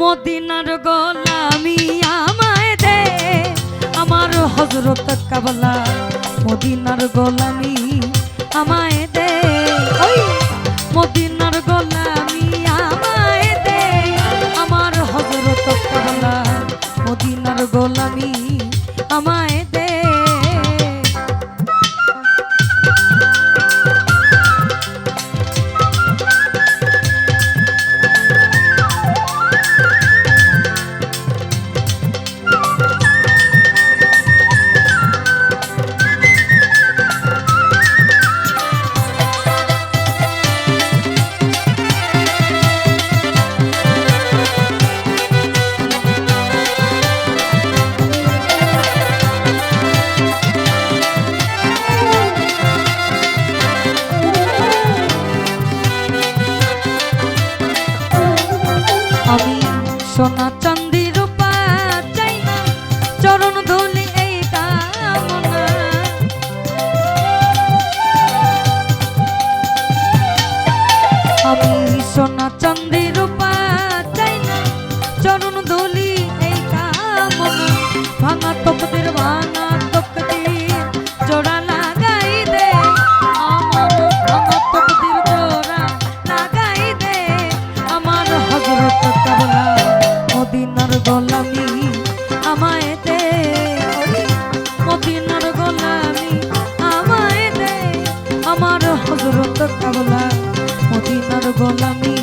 মদিনার গোলামি আমায় দে। আমার হজরত কাবলা মদিনার গোলামি আমায় দে। মদিনার গোলামি আমায় দে। আমার হজরত কাবলা মদিনার গোলামি আমায় সোনা গোলামি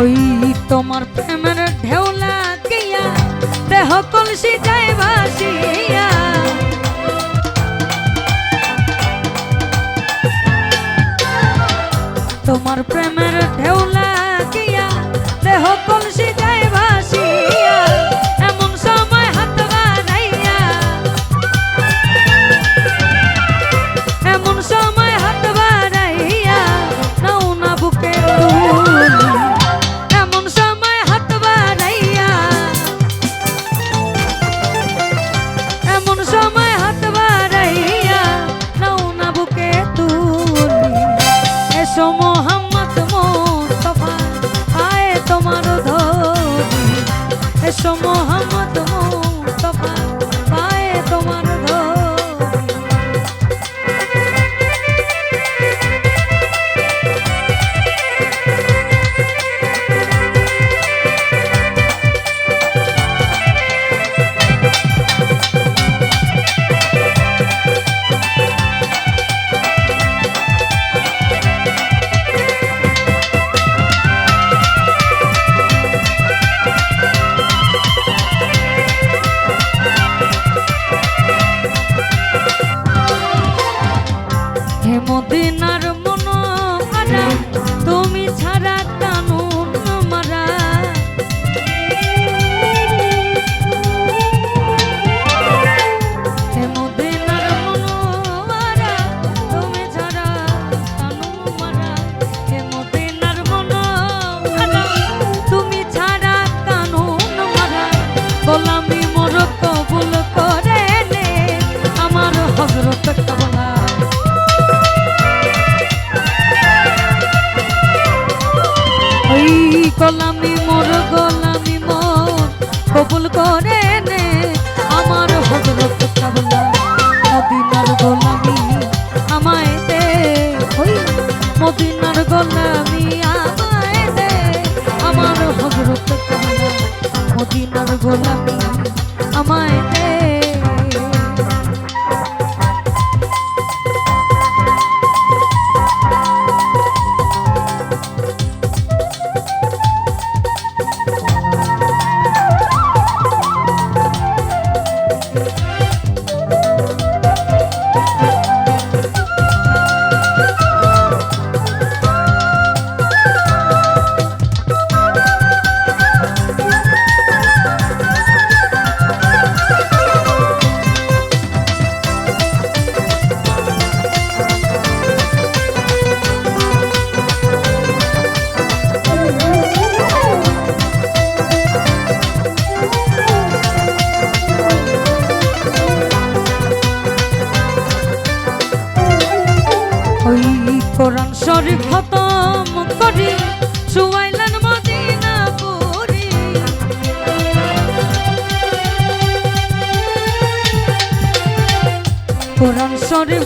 ওই তোমার প্রেমের ঢেউলা লাগিয়া দেহ কলসি যায় ভাসিয়া। তোমার প্রেমের গিয়া এসো গোলামি মোর গোলামি মোর। কবুল করে নে আমার হজরত কাবলা মদিনার গোলামি আমায় দে, ওই মদিনার গোলামি আমায় দে। আমার হজরত কাবলা মদিনার গোলামি ওই কোরআন শরীফ খতম করি সুয়াইলেন মদিনা পুরি কোরআন শরীফ